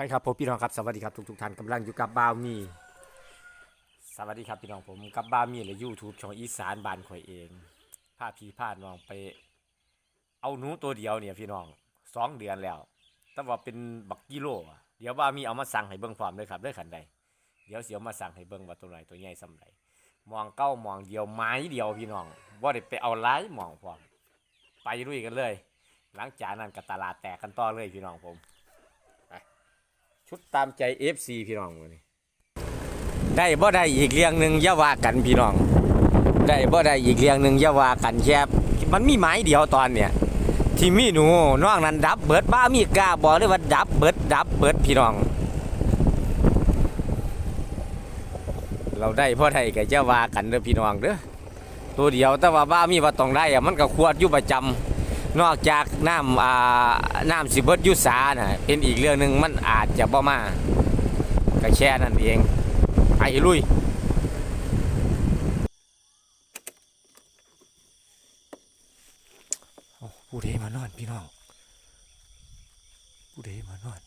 ไปครับผมพี่น้องครับสวัสดีครับทุกทุกท่านกำลังอยู่กับบาวมีสวัสดีครับพี่น้องผมกับบาวมีและยูทูบช่องอีสานบานข่อยเองพาพี่พาน้องไป เอาหนูตัวเดียวเนี่ยพี่น้องสองเดือนแล้วแต่ว่าเป็นบักกิโลอะเดี๋ยวบาวมีเอามาสั่งให้เบิ่งพร้อมเลยครับด้วยขันใดเดี๋ยวเสียวมาสั่งให้เบิ่งว่าตัวไหนตัวใหญ่สำไรมองเก้ามองเดียวไม้เดียวพี่น้องว่าได้ไปเอาหลายมองพร้อมไปลุยกันเลย หลังจากนั้นก็ตลาดแตกกันต่อเลยพี่น้องผม ชุดตามใจ FC พี่น้องมื้อนี้ได้บ่ได้อีกเรื่องหนึ่งอย่าว่ากันพี่น้อง ได้บ่ได้อีกเรื่องหนึ่งอย่าว่ากันแคบมันมีหมายเดียวตอนเนี่ยที่มีหนูน้องนั้นดับเบิดบ้ามีกล้าบอกเลยว่าดับเบิดดับเบิดพี่น้อง เราได้พ่อได้ก็จะว่ากันเด้อพี่น้องเด้อตัวเดียวแต่ว่าบ้ามีว่าต้องได้อะมันก็ควรอยู่ประจำ นอกจากน้ำอ่าน้ำสิเบิดยุสาน่ะเป็นอีกเรื่องหนึ่งมันอาจจะบ่มาก็แค่นั่นเองไปลุยผู้ใดมานอนพี่น้องผู้ใดมานอน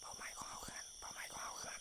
เป้าหมายของเขาคือกันเป้าหมายของเขาคือกัน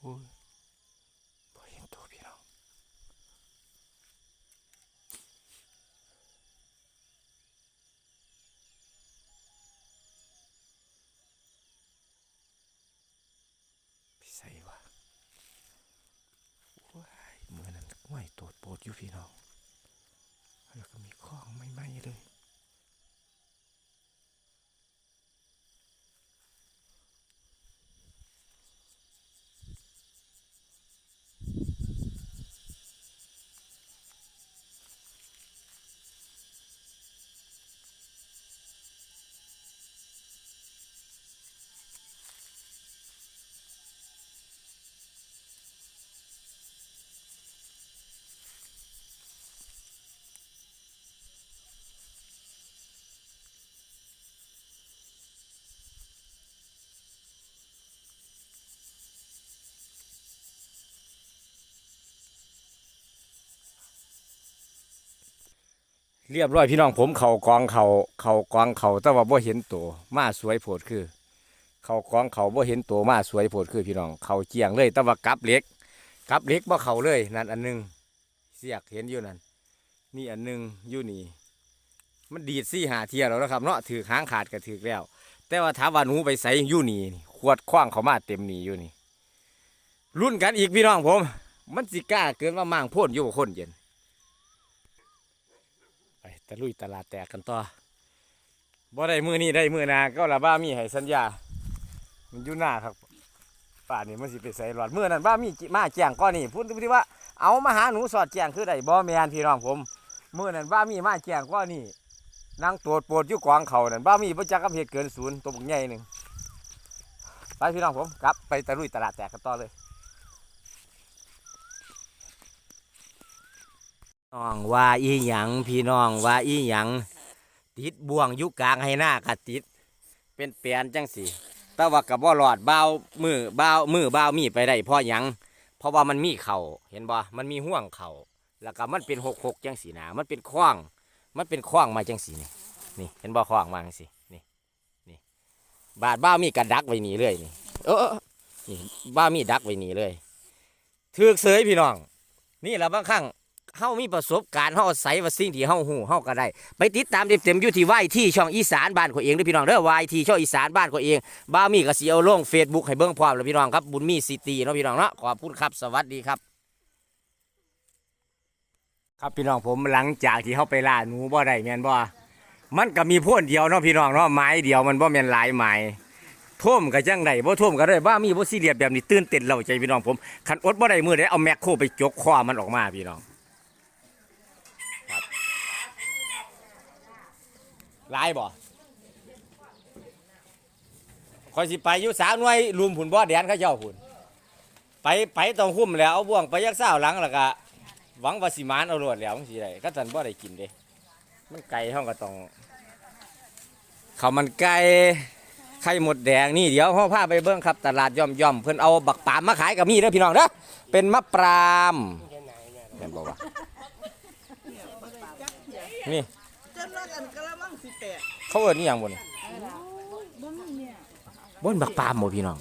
โอ้ยบ่เห็นตัวพี่น้องพี่ ใส่วะว้ายเมื่อนั้นห้วยโตดโปดอยู่พี่น้อง แล้วก็มีข้องไม่ไหม้เลย เรียบร้อยพี่น้องผมเขากองเขาเขากองเขาแต่ว่าบ่เห็นตัวมาสวยโพดคือ เขากองเขาบ่เห็นตัวมาสวยโพดคือพี่น้องเขาเจียงเลยแต่ว่ากับเล็กกับเล็กบ่เขาเลยนั่นอันหนึงเสียกเห็นอยู่นั่นนี่อันหนึงอยู่นี่มันดีดซี่หาเทียแล้วนะครับเนาะถือหางขาดก็ถือแล้ว แต่ว่าถามว่าหนูไปใส่อยู่นี่ขวดคว้างเขามาเต็มนี่อยู่นี่รุ่นกันอีกพี่น้องผม มันสิกล้าเกินว่ามั่งพ่นอยู่กับคนเย็น ตะลุยตลาดแตกกันต่อบ่ได้มือนี้ได้มือนาก็ละบ้ามีให้สัญญา มันอยู่หน้าครับป่านนี้มันสิไปใส่หลอดมือนั้นบ้ามีจิมาแจ้งก้อนนี่พูดที่ว่าเอามาหาหนูสอดแจ้งคือได้บ่แมนพี่น้องผมมือนั้นบ้ามีมาแจ้งก้อนนี่นั่งตรวจปรดอยู่กองเขานั่นบ้ามีประจักกับเหตุเกินศูนย์ตัวบุกใหญ่หนึ่งไปพี่น้องผมกลับไปตะลุยตลาดแตกกันต่อเลย น้องว่าอีหยังพี่น้องว่าอีหยังติดบ่วงยู่กลางให้หน้ากะติด เป็นแปลนจังสิแต่ว่ากับบ่หลอดเบาวมือเบาวมือเบาวมีไปได้เพราะหยัง เพราะว่ามันมีเข่าเห็นบ่ มันมีห่วงเข่าแล้วก็มันเป็นหกหกจังสีนะมันเป็นคว้าง มันเป็นคว้างมาจังสีนี่นี่เห็นบ่คว้างมาจังสีนี่นี่บาดบ้ามีกระดักไว้นี่เลยนี่เออเออเออนี่บ้ามีดักไว้นี่เลยถือกเสยพี่น้อง นี่แหละบางครั้ง เฮามีประสบการณ์เฮาอาศัยว่าสิ่งที่เฮาฮู้เฮาก็ได้ ไปติดตามเต็มๆอยู่ที่วายที่ช่องอีสานบ้านของเองเด้อพี่น้องเด้อวายที่ช่องอีสานบ้านของเองบ้าวมีก็สิเอาลง Facebook ให้เบิ่งพร้อมแล้วพี่น้องครับบุญมีซิตี้เนาะพี่น้องเนาะขอบคุณครับสวัสดีครับ ครับพี่น้องผมหลังจากที่เฮาไปล่าหนูบ่ได้แม่นบ่มันก็มีพ่นเดียวเนาะพี่น้องเนาะไม้เดียวมันบ่แม่นหลายไม้ท่วมก็จังไดบ่ท่วมก็ได้บ้ามีบ่ซีเรียสแบบนี้ตื่นเต้นเล่าใจพี่น้องผมคันอดบ่ได้มื้อใดเอาแมคโครไปจกคอมันออกมาพี่น้อง หลายบ่คอยสิไปอยู่สาวหน่วยลุมผุนบ่อแดนเขาเจ้าผุนไปไปต้องคุ้มแล้วเอาบ่วงไปยักเศร้าหลังแล้วก็หวังว่าสิมานเอารวดแล้วจังซี่ได้ก็สันบ่ได้กินเด้มันไก่เฮาก็ต้องข้ามันไก่ไข่หมดแดงนี่เดี๋ยวเฮาพาไปเบิ่งครับตลาดย่อมย่อมเพิ่อนเอาบักปามมาขายกับมีเด้อพี่น้องเด้อเป็นมะปรางแม่นบ่วะนี่จนว่านกระมัง สิแตกเขาเอิ้นนี่หยังบ่นี่บ่มีเนี่ยบ่นบักปามบ่พี่น้อง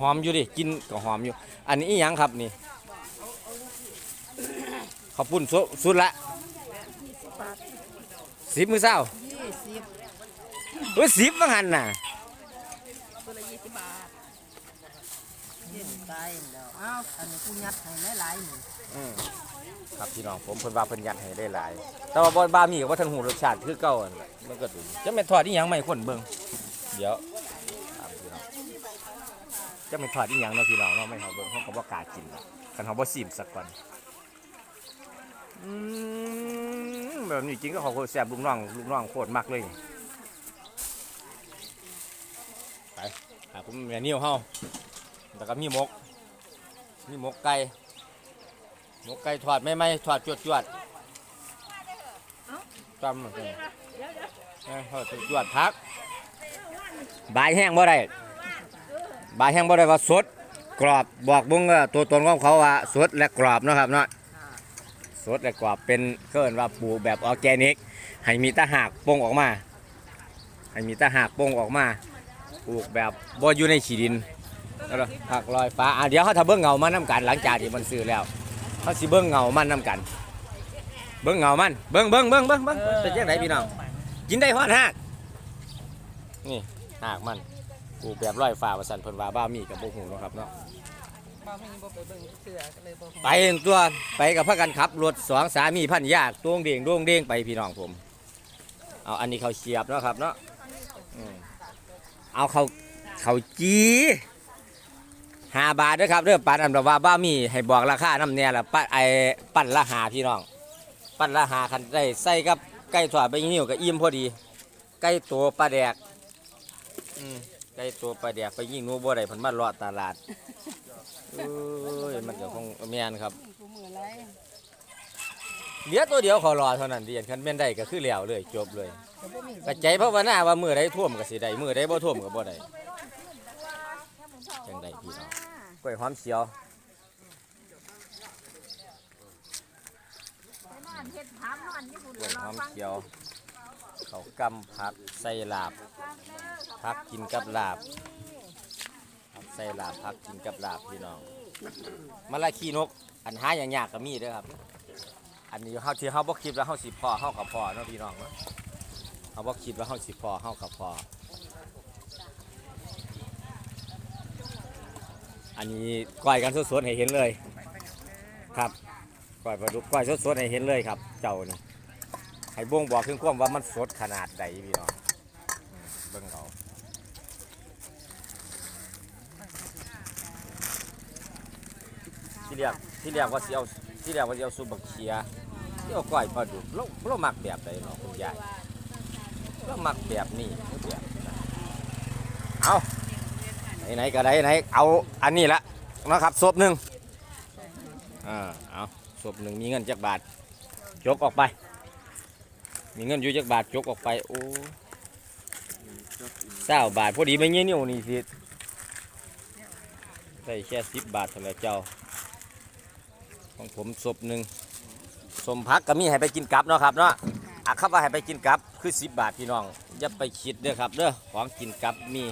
หอมอยู่ดิกินก็หอมอยู่ อันนี้อีหยังครับนี่ข้าวปุ้นสุสุดละสิบมือเศร้ายี่สิบเฮ้ยสิบว่าหันน่ะตัวละยี่สิบบาทเย็นไปแล้วอ้าวอันนี้กูยัดให้หลายๆหนึ่ง ครับพี่น้องผมเพิ่นว่าเพิ่นยัดให้ได้หลาย แต่ว่าบ่บ้ามีก็บ่ทันหูรสชาติคือเก่าอันละมันก็ดูจะแม่นทอดอีหยังไม่คนเบิ่งเดี๋ยวถามพี่น้องจะแม่นทอดอีหยังเนาะพี่น้องเนาะไม่เฮาเบิ่งเฮาก็บ่กล้ากินหรอกคันเฮาบ่ซิมสักก่อนอืมแบบนี้จริงก็ขาโคตรแซ่บลูกน้องลูกน้องโคตรมักเลยไปหาผมแม่นิ้วเฮาแล้วก็มีหมกมีหมกไก่ หมกไก่ทอดไม่ไม่ทอดจวดจวดจำมันเลยเอ้ยทอดจวดจวดพัก บายแห้งบ่ได้บายแห้งบ่ได้ว่าสด กรอบบอกบุ้งว่าตัวตนของเขาว่าสดและกรอบเนาะครับเนาะสดและกรอบเป็นเกินว่าปลูกแบบออร์แกนิก ให้มีตะหากโป่งออกมา ให้มีตะหากโป่งออกมาปลูกแบบบ่อยู่ในขี้ดินแล้วก็ผักลอยฟ้าอะเดี๋ยวเขาทำเบื้องเงามาน้ำกันหลังจากที่มันซื้อแล้ว เขาสิเบิ้งเงามันนํกัน เบิ้งเงามัน เบิ้งเบิ้งเบิ้งเบิ้งเบิ้งเป็นจังไดพี่น้อง กินได้ฮอดหากนี่หากมันปลูกแบบร้อยฟ้าว่าซั่นเพิ่นว่าบ้ามีกับบ่ฮู้เนาะครับเนาะบ่เพิ่นบ่ไปเบิ่งเสือก็เลยบ่ฮู้ไปเห็นตัวไปกับพากันขับรถสองสามีพันยากตวงเด้งดวงเด้งไปพี่น้องผม เอาอันนี้เขาเสียบเนาะครับเนาะอืมเอาเขาเขาจี หาบาทด้อครับเด้อปานอันแบบว่าบ้ามีให้บอกราคาน้ำเนี่ยละปั้นไอปั้นละหาพี่น้อง ปั้นละหาคันได้ใส่กับไก่ทอดไปนิ้วกับอิ่มพอดี ไก่ตัวปลาแดกอืมไก่ตัวปลาแดกไปยิงนูบ่ได้เพันมาเลาะตลาดเอ้ยมันก็คงแม่นครับเหลือตัวเดียวขอรอเท่านั้นเดียนคันแม่นได้ก็คือแล้วเลยจบเลยก็บ่มีกระใจภาวนาว่ามือใดท่วมก็สิได้มือใดบ่ท่วมก็บ่ได้จังไดพี่น้องก ล้วยหอมเขียวกล้วยหอมเขียวเขากำผักใส่ลาบผักกินกับลาบผักใส่ลาบผักกินกับลาบพี่น้องมะละขี้นก อันหาอย่างยากก็มีเด้อครับ อันนี้เฮาที่เฮาบ่คิดว่าเฮาสิพอเฮากับพอเนาะพี่น้องเนาะเขาบอกคิดว่าเขาสิพอเขากับพอ อันนี้ก้อยกันสดๆให้เห็นเลย ครับก้อยปลาดุกก้อยสดๆให้เห็นเลยครับ เจ้านี่ให้บ่งบอกถึงความว่ามันสดขนาดใดพี่น้องเบิ่งเขาที่เรียกที่เรียกว่าสิเอาที่เรียกว่าสิเอาซุบักเขียที่เอาก้อยปลาดุกเราเรามักแบบใดเนาะคุณยายก็มักแบบนี้แบบเอา ไหนๆก็ได้ไหนเอาอันนี้ละนะครับศพหนึ่งอ่าเอาศพหนึ่งมีเงินจักบาทจกออกไป มีเงินอยู่จักบาทจกออกไปโอ้เศร้าบาทพอดีไม่เงี้ยนิ้วนี่สิได้แค่สิบบาทเท่านั้นเจ้า ของผมศพหนึ่งสมพักก็มีให้ไปกินกับเนาะครับเนาะอะครับว่าให้ไปกินกับคือสิบบาทพี่น้องอย่าไปคิดเด้อครับเด้อของกินกับมี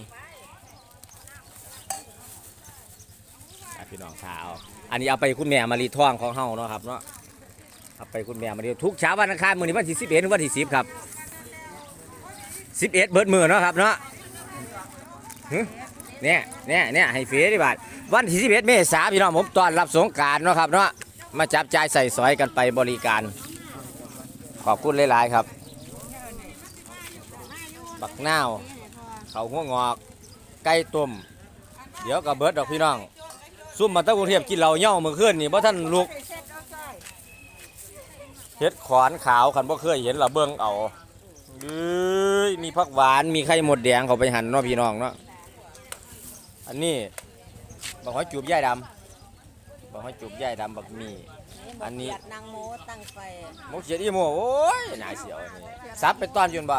อะพี่ น้องข่าเอาอันนี้เอาไปคุณแม่มารีท่องของเฮาเนาะครับเนาะเอาไปคุณแม่มารีทุกเช้าวันอังคารมื้อนี้วันที่11ถึงวันที่10ครับ11เอ็ดเบิดมือเนาะครับเนาะเนี่ยเนี่ยเนี่ยให้ฟรีดิบาทวันที่11เอ็ดเมษาพี่น้องผมตอนรับสงการเนาะครับเนาะมาจับจ่ายใส่สอยกันไปบริการ ขอบคุณหลายๆครับบักนาวเขาหัวงอก ไก่ต้มเดี๋ยวกับเบิร์ดดอกพี่น้อง ซุ่มมาตั้งกรุงเทพกินเหล้าเหย่าเมื่อคืนนี่บ่ท่านลุกเฮ็ดขอนขาวคันบ่เคยเห็นละเบิ่งเอาเอ้ยมีผักหวานมีไข่หมดแดงเขาไปหั่นเนาะพี่น้องเนาะอันนี้บักหอยจูบย่ายดำบักหอยจูบย่ายดำบักหมี อันนี้เบียดนางโมตั้งไฟหมกเขียดอีโมโอ้ยน่าเสียวอันนี่ซับไปตอนอยืนบ่บ่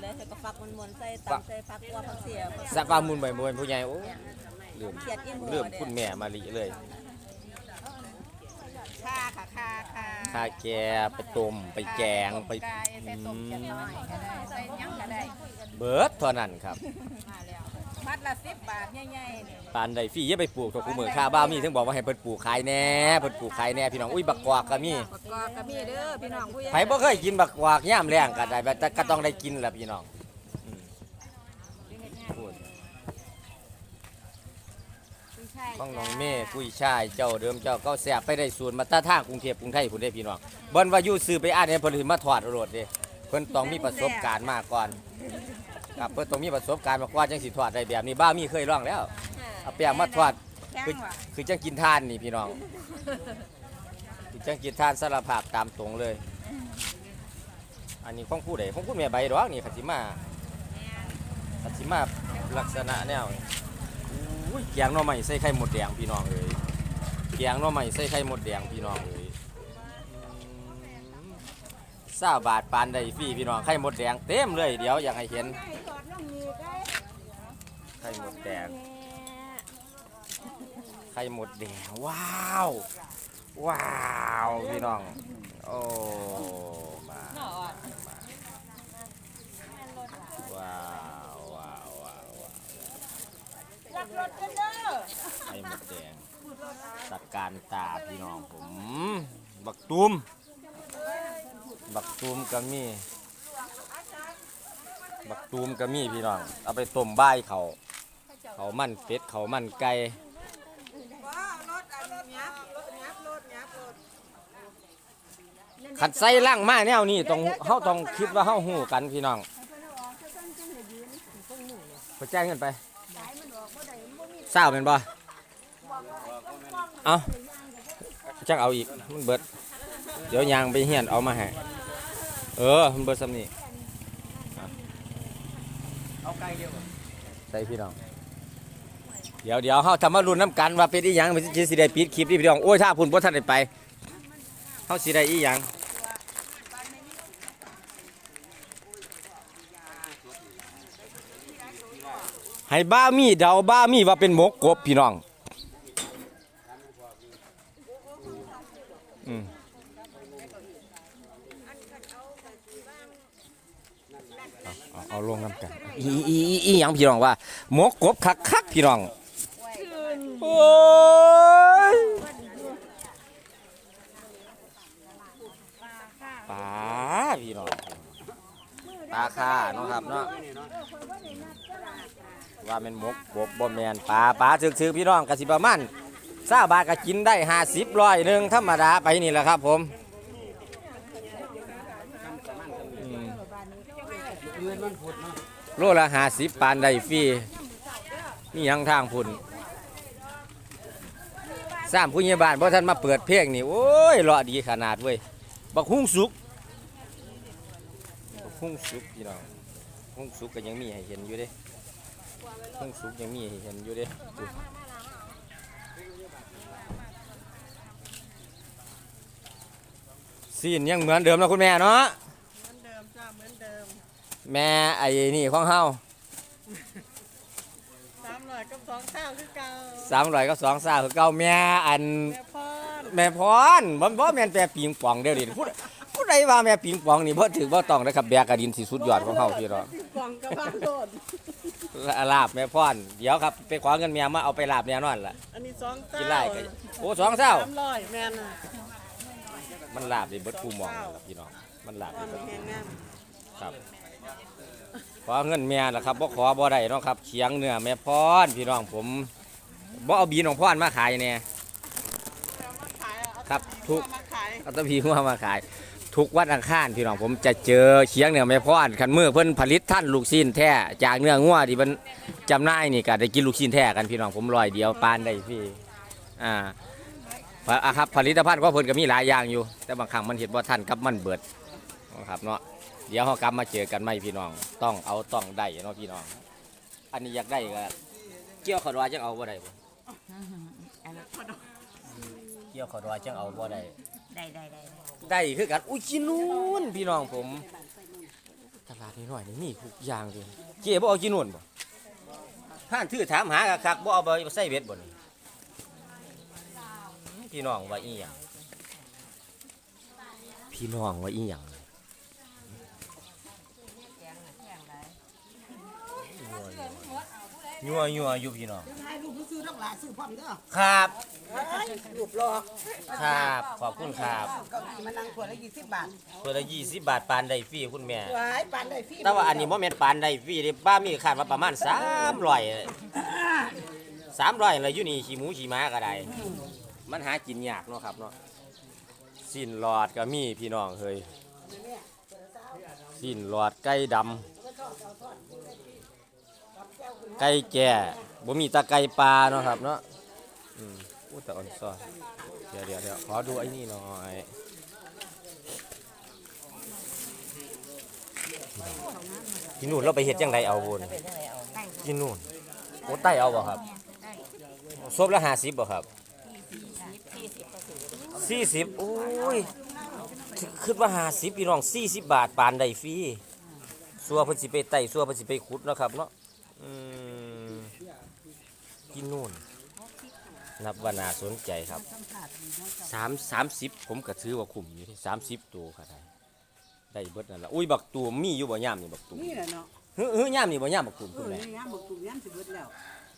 เดี๋ยวจะก็ฟักมันมวนๆใส่ตำใส่ฟักกัวฟักเสียสักว่ามุนใบมวนผู้ใหญ่โอ้ ยลืมเขียดอีโมลืมคุณแม่มาลีเลยค่าค่ะค่าค่ะข้าแกไปต้มไปแกงไปกายใส่ต้มเขียดน้อยก็ได้ใส่หยังก็ได้เบิดเท่านั้นครับมาแล้วมัดละ10บาทใหญ่ๆนี่ปานใดฟรี่อย่าไปปลูกตัวกูมือข้าบ้าวมีถึงบอกว่าให้เพิ่นปลูกขายแหน่เพิ่นปลูกขายแหน่พี่น้องอุ้ยบักกวากก็มีประกอบก็มีเด้อพี่น้องผู้ใหญ่ไผบ่เคยกินบักกวากย่ามแรงก็ได้แต่ก็ต้องได้กินแหละพี่น้องอืมพูด ต้องน้องเม่กุ้ยช่ายเจ้าเดิมเจ้าเก้าแซ่บไปได้สูตรมาตาทางกรุงเทพกรุงไทยพุ่นเด้พี่น้องบ่นว่าอยู่ซื้อไปอ่านเนี่ยเพิ่นสิมาถอดเอาโลดเด้เพิ่นต้องมีประสบการณ์มาก่อนครับเพิ่นต้องมีประสบการณ์มาก่อนจังสิถอดได้แบบนี้บ้ามีเคยลองแล้วเอาแป้งมาถอดแข็งคือว่ะคือจังกินทานนี่พี่น้องคือจังกินทานสารภาพตามตรงเลย อันนี้ของผู้ใดของคุณแม่ใบดอกนี่ขัจิมาขัจิมาลักษณะแนวนี้ อุ้ยแกงหน่อไม้ใส่ไข่หมดแดงพี่น้องเอ้ยแกงหน่อไม้ใส่ไข่หมดแดงพี่น้องเอ้ยซาบาทปานใดฟรีพี่น้องไข่หมดแดงเต็มเลยเดี๋ยวอยากให้เห็น ไข่หมดแดง ไข่หมดแดง ว้าว ว้าว พี่น้อง โอ้มามาว้าวว้าวว้าวว้าว รับรถกันเด้อไข่หมดแดงจัดการตาพี่น้องผมบักตูมบักตูมก็มีบักตูมก็มีพี่น้อง เอาไปต้มบ้ายเขาเขามันเป็ดเขามันไก่ขัดไส้ล่างมาแนวนี้ต้องเฮาต้องคิดว่าเฮาหูกันพี่น้องไปแจ้งกันไป เศร้าเป็นบ่เอาจักเอาอีกมันเบิด เดี๋ยวยางไปเฮียนเอามาให้เออมันเบิดซ้ำนี่เอาไก่เดียวใส่พี่น้องเดี๋ยวเดี๋ยวเฮาทำมารุนน้ำกันว่าเป็นอีหยังมันสิสิได้ปิดคลิปนี่พี่น้องโอ้ยถ้าพุ่นบ่ทันได้ไปเฮาสิได้อีหยัง ให้บ้ามีเดาบ้ามีว่าเป็นหมกกบพี่น้องอืมเอาเอาลงน้ำกันอีอีอีอีหยังพี่น้องว่าหมกกบคักคักพี่น้องโอ้ยปลาพี่น้องปลาค่าเนาะครับเนาะ ว่าเป็นหมกบกบ่แมนปลาปลาถึกๆพี่น้องกสิประมาณซาบาทก็กินได้ห้าสิบร้อยหนึ่งธรรมดาไปนี่แหละครับผมอืมโลละห้าสิบปานได้ฟรีนี่ยังทางพุ่นสามผู้ใหญ่บ้านเพราะท่านมาเปิดเพลงนี่โอ้ยรอดีขนาดเว้ยบักหุ้งสุกบักหุ้งสุกพี่น้องหุ้งสุกก็ยังมีให้เห็นอยู่เด้ เครื่องสุกยังมีให้เห็นอยู่เด้อุ๊ยซีนยังเหมือนเดิมนะคุณแม่เนาะเหมือนเดิมจ้าเหมือนเดิม แม่ไอ้นี่ของเฮาสามร้อยกับสองข้าวคือเก่าสามร้อยกับสองสาวคือเก่าแม่อันแม่พรแม่พรบ่บ่แม่นแต่ปิงปองเด้อดิพูดพูดใดว่าแม่ปิงปองนี่บ่ถือบ่ต้องนะครับแบกกระดินสิสุดยอดของเฮาพี่น้องกล่องกับบ้านโดด ลาบแม่พรเดี๋ยวครับไปขอเงินเมียมาเอาไปลาบแน่นอนล่ะ อันนี้สองเจ้ากินไล่กันโอ้สองเศร้า สามร้อยแม่นน่ะมันลาบได้เบิดคู่มองนะครับพี่น้องมันลาบควาได้มเบิดแห้งงามครับขอเงินเมียล่ะครับบ่ขอบ่ได้เนาะครับเคียงเนื้อแม่พรพี่น้องผมบ่เอาบีนของพรมาขายแน่มาขายเอาครับทุกมาขายเอาแตะพีหัวมาขาย ทุกวันอังคารพี่น้องผมจะเจอเคียงเนื้อแม่พรคันมือเพิ่นผลิตท่านลูกชิ้นแท้จากเนื้องัวที่มันจำหน่ายนี่ก็ได้กินลูกชิ้นแท้กันพี่น้องผมร้อยเดียวปานได้พี่อ่าอะครับผลิตภัณฑ์ของเพิ่นก็มีหลายอย่างอยู่ แต่บางครั้งมันเห็นว่าท่านกับมันเบิดนะครับเนาะเดี๋ยวเรากลับมาเจอกันใหม่พี่น้อง ต้องเอาต้องได้เนาะพี่น้อง อันนี้อยากได้ก็เกี่ยวขอดวาจังเอาบ่ได้บ่เกี่ยวขอดวาจังเอาบ่ได้ ได้ได้ได้ได้คือกันอุ้ยกินนู่นพี่น้องผมตลาดนี้หน่อยนี่มีทุกอย่างเลยเจ๊บ่เอากินนู่นบ่ท่านถือถามหาคักๆบ่เอาไปใส่เบ็ดบ่นี่พี่น้องว่าอีหยังพี่น้องว่าอีหยัง ยัวยัวอยู่พี่น้องให้ลูกซื้อทั้งหลายซื้อพร้อมเด้อครับรูปรอครับขอบคุณครับเก้าอี้มานั่งขวดละยี่สิบบาทตัวละ20บาทปานได้ฟรีคุณแม่หวายปานได้ฟรีแต่ว่าอันนี้บ่แม่นปานใดฟรีเด้ป้ามีคาดว่าประมาณ300 300อะไรอยู่นี่ขี้หมูขี้ม้าก็ได้มันหากินยากเนาะครับเนาะสิ้นหลอดก็มีพี่น้องเฮ้ยสิ้นหลอดไก่ดำ ไก่แก่บ่มีตะไก่ปลาเนาะครับเนาะอืมอู้แต่อ่อนซ้อนเดี๋ยวเดี๋ยวเดี๋ยวขอดูไอ้นี่หน่อยกินนู่นเราไปเฮ็ดจังไดเอาบุญเป็นกินนู่นโอ้ไต้เอาบ่ครับซบละห้าสิบบ่ครับสี่สิบโอ้ยคิดว่าห้าสิบพี่น้องสี่สิบบาทปานใดฟรีสัวเพิ่นสิไปไต่สัวเพิ่นสิไปขุดเนาะครับเนาะอืม กินนู่น นับว่าน่าสนใจครับสามสามสิบผมก็ถือว่าคุ้มอยู่ที่สามสิบตัวก็ได้ได้เบิดนั่นละอุ้ยบักตูมมีอยู่บ่ย่ามนี่บักตูมนี่แหละเนาะเฮ้ยเฮ้ยย่ามนี่บ่ย่ามบักตูมเอคุณอแม่นี่ยามบอกตุ่มยามสิเบิดแล้ว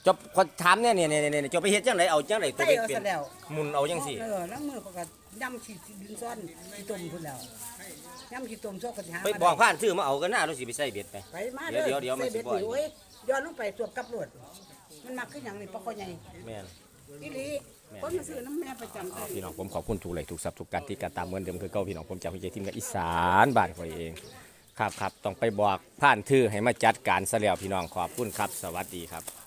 จบคนถามเนี่ยเนี่ยเนี่ยเนี่ยจะไปเฮ็ดจังไดเอาจังไดตัวไต้เป็นเอาเป็นซะแล้วหมุนเอาจังสิเออแล้วมือเขาก็ย่ำขี้ดินซ้อนขี้ตุ่มพุ่นแล้วย่ำขี้ตุ่มซอกกันหาไปบอกผ่านซื้อมาเอากันหน้าเราสิไปใส่เบ็ดไป ไปมาเดี๋ยวเดี๋ยวเดี๋ยวมันสิใส่บ่อยเบ็ดนี่โอ้ยย้อนลงไปสวบกับรวด มันมักขึ้นอหย่างนี้ปะคอใหญ่แม่น อีหลีคนมาซื้อน้ำแม่ประจำเอาพี่น้องผมขอบคุณทุกเลยทุกทรัพย์ทุกการที่การตามเหมือนเดิมคือเก่าพี่น้องผมจากพี่เจทีมกับอีสานบ้านข่อยเองครับครับต้องไปบอกผ่านทื่อให้มาจัดการซะแล้วพี่น้องขอบคุณครับ สวัสดีครับ